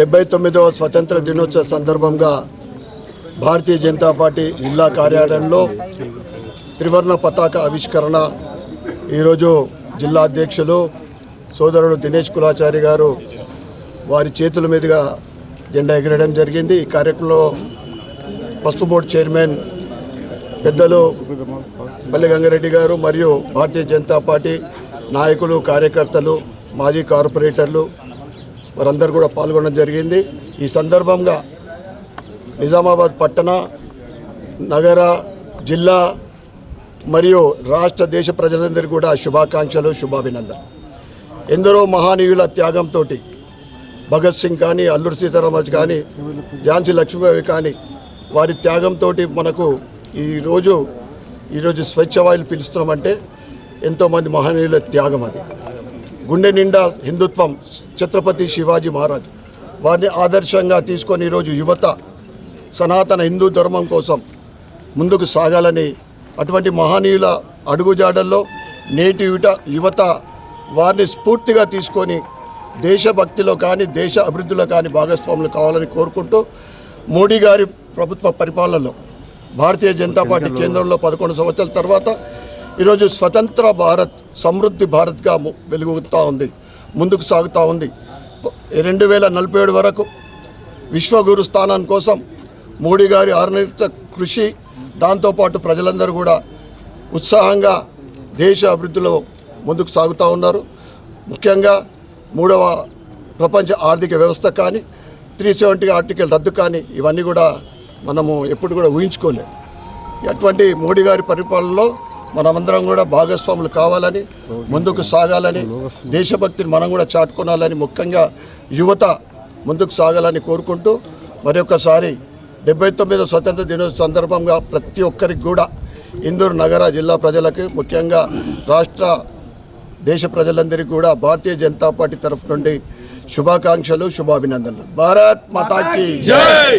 డెబ్బై తొమ్మిదవ స్వతంత్ర దినోత్సవ సందర్భంగా భారతీయ జనతా పార్టీ జిల్లా కార్యాలయంలో త్రివర్ణ పతాక ఆవిష్కరణ. ఈరోజు జిల్లా అధ్యక్షులు సోదరుడు దినేష్ కులాచారి గారు వారి చేతుల మీదుగా జెండా ఎగరడం జరిగింది. ఈ కార్యక్రమంలో పసుపు బోర్డు చైర్మన్ పెద్దలు పల్లె గంగారెడ్డి గారు మరియు భారతీయ జనతా పార్టీ నాయకులు కార్యకర్తలు మాజీ కార్పొరేటర్లు వారందరూ కూడా పాల్గొనడం జరిగింది. ఈ సందర్భంగా నిజామాబాద్ పట్టణ నగర జిల్లా మరియు రాష్ట్ర దేశ ప్రజలందరికీ కూడా శుభాకాంక్షలు శుభాభినందనలు. ఎందరో మహానీయుల త్యాగంతో భగత్ సింగ్ కానీ అల్లూరి సీతారామరాజు కానీ ఝాన్సీ లక్ష్మీబాయి కానీ వారి త్యాగంతో మనకు ఈరోజు ఈరోజు స్వచ్ఛ వాయులు పిలుస్తున్నామంటే ఎంతోమంది మహనీయుల త్యాగం అది. గుండె నిండా హిందుత్వం ఛత్రపతి శివాజీ మహారాజ్. వారిని ఆదర్శంగా తీసుకొని ఈరోజు యువత సనాతన హిందూ ధర్మం కోసం ముందుకు సాగాలని అటువంటి మహనీయుల అడుగుజాడల్లో నేటి యుట యువత వారిని స్ఫూర్తిగా తీసుకొని దేశభక్తిలో కానీ దేశ అభివృద్ధిలో కానీ భాగస్వాములు కావాలని కోరుకుంటూ మోడీ గారి ప్రభుత్వ పరిపాలనలో భారతీయ జనతా పార్టీ కేంద్రంలో పదకొండు సంవత్సరాల తర్వాత ఈరోజు స్వతంత్ర భారత్ సమృద్ధి భారత్గా వెలుగుతూ ఉంది ముందుకు సాగుతూ ఉంది. రెండు వేల నలభై ఏడు వరకు విశ్వగురు స్థానం కోసం మోడీ గారి ఆర్నిత కృషి దాంతోపాటు ప్రజలందరూ కూడా ఉత్సాహంగా దేశ అభివృద్ధిలో ముందుకు సాగుతూ ఉన్నారు. ముఖ్యంగా మూడవ ప్రపంచ ఆర్థిక వ్యవస్థ కానీ త్రీ సెవెంటీ ఆర్టికల్ రద్దు కానీ ఇవన్నీ కూడా మనము ఎప్పుడు కూడా ఊహించుకోలేము అటువంటి మోడీ గారి పరిపాలనలో మనమందరం కూడా భాగస్వాములు కావాలని ముందుకు సాగాలని దేశభక్తిని మనం కూడా చాటుకోనాలని ముఖ్యంగా యువత ముందుకు సాగాలని కోరుకుంటూ మరొకసారి డెబ్బై తొమ్మిదో స్వతంత్ర దినోత్సవ సందర్భంగా ప్రతి ఒక్కరికి కూడా ఇందూరు నగర జిల్లా ప్రజలకు ముఖ్యంగా రాష్ట్ర దేశ ప్రజలందరికీ కూడా భారతీయ జనతా పార్టీ తరఫు నుండి శుభాకాంక్షలు శుభాభినందనలు. భారత్ మాతాకి జై!